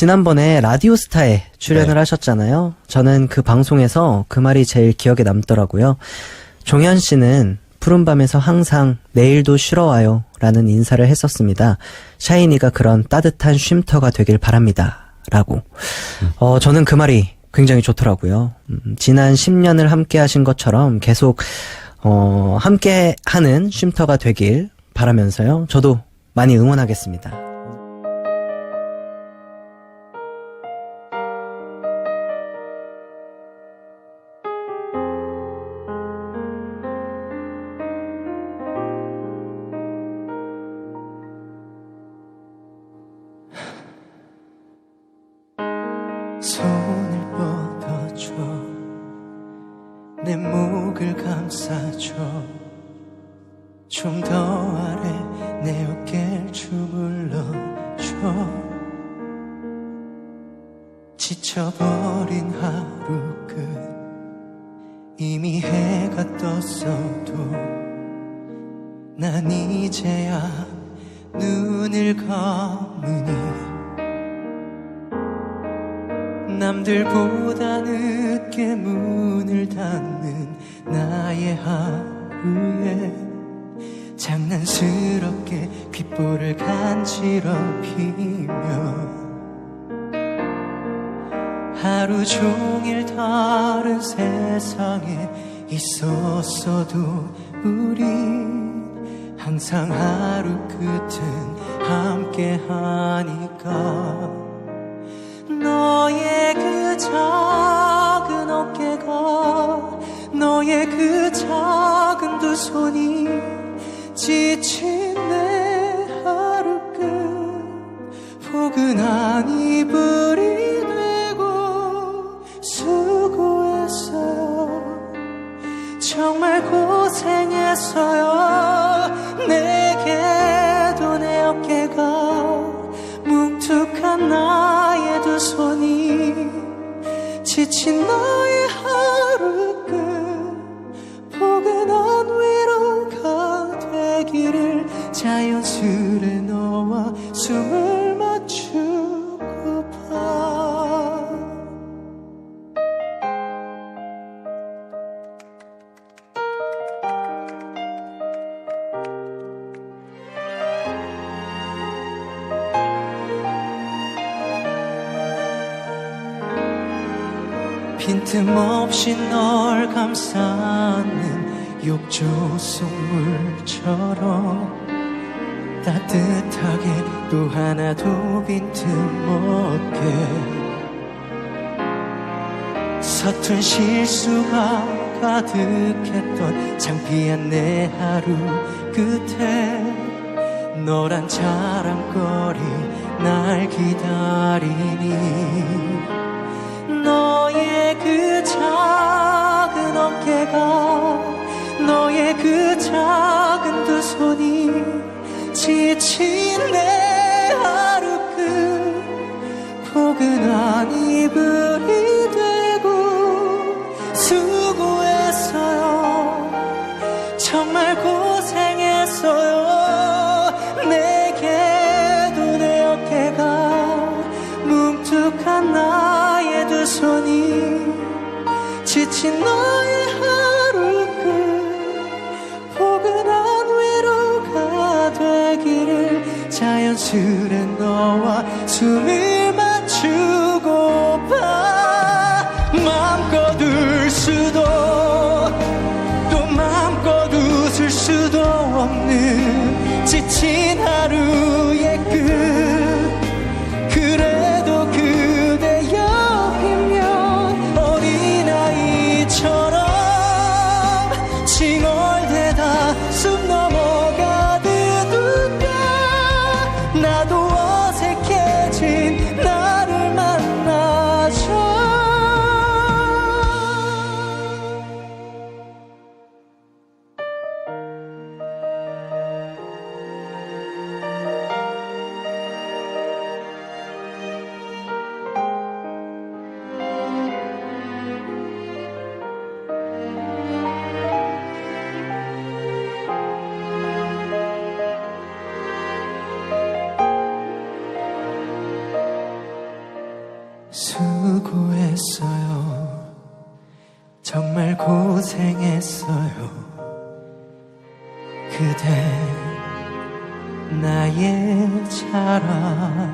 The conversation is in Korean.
지난번에 라디오스타에 출연을 네. 하셨잖아요. 저는 그 방송에서 그 말이 제일 기억에 남더라고요. 종현 씨는 푸른 밤에서 항상 내일도 쉬러 와요 라는 인사를 했었습니다. 샤이니가 그런 따뜻한 쉼터가 되길 바랍니다. 라고. 어, 저는 그 말이 굉장히 좋더라고요. 음, 지난 10년을 함께 하신 것처럼 계속, 어, 함께 하는 쉼터가 되길 바라면서요. 저도 많이 응원하겠습니다. 내 목을 감싸줘. 좀 더 아래 내 어깨를 주물러줘. 지쳐버린 하루 끝. 이미 해가 떴어도 난 이제야 눈을 감으니 남들보다 늦게 문을 닫는 나의 하루에 장난스럽게 귓볼을 간지럽히며 하루 종일 다른 세상에 있었어도 우리 항상 하루 끝은 함께 하니까 너의 그 작은 어깨가 너의 그 작은 두 손이 지친 내 하루 끝 포근한 이불이 되고 수고했어요 정말 고생했어요. 내게도 내 어깨가 뭉툭한 나의 두 손이 지친 나의 하루 끝 포근한 위로가 되기를 자연스레 너와 숨을 빈틈없이 널 감싸는 욕조 속물처럼 따뜻하게 또 하나도 빈틈없게 서툰 실수가 가득했던 창피한 내 하루 끝에 너란 자랑거리 날 기다리니 어깨가 너의 그 작은 두 손이 지친 내 하루 끝 포근한 이불이 되고 수고했어요. 정말 고생했어요. 내게도 내 어깨가 뭉툭한 나의 두 손이 지친 너 연스레 너와 숨을 정말 고생했어요. 그대 나의 자랑이죠